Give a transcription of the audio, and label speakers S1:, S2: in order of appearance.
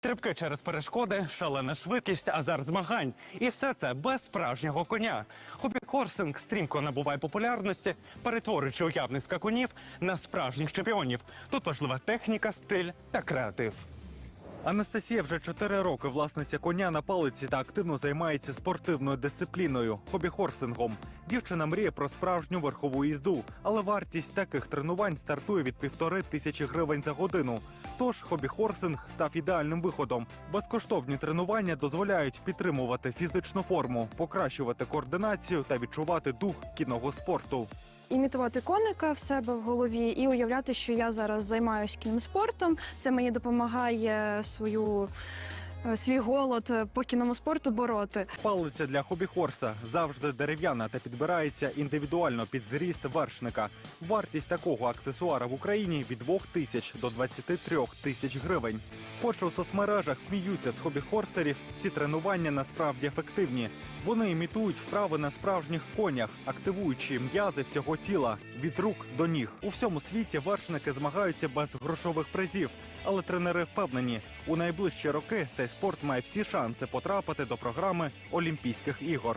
S1: Стрибки через перешкоди, шалена швидкість, азарт змагань. І все це без справжнього коня. Хобі-корсинг стрімко набуває популярності, перетворюючи уявних скакунів на справжніх чемпіонів. Тут важлива техніка, стиль та креатив. Анастасія вже 4 роки власниця коня на палиці та активно займається спортивною дисципліною хобі-хорсингом. Дівчина мріє про справжню верхову їзду, але вартість таких тренувань стартує від півтори тисячі гривень за годину. Тож хобі-хорсинг став ідеальним виходом. Безкоштовні тренування дозволяють підтримувати фізичну форму, покращувати координацію та відчувати дух кінного спорту.
S2: імітувати коника в себе в голові і уявляти, що я зараз займаюся кінним спортом. Це мені допомагає свою. Е, Свій голод е, по кінному спорту бороти.
S1: Палиця для хобі-хорса завжди дерев'яна та підбирається індивідуально під зріст вершника. Вартість такого аксесуара в Україні від 2 тисяч до 23 тисяч гривень. Хоч у соцмережах сміються з хобі-хорсерів, ці тренування насправді ефективні. Вони імітують вправи на справжніх конях, активуючи м'язи всього тіла від рук до ніг. У всьому світі вершники змагаються без грошових призів. Але тренери впевнені, у найближчі роки цей спорт має всі шанси потрапити до програми Олімпійських ігор.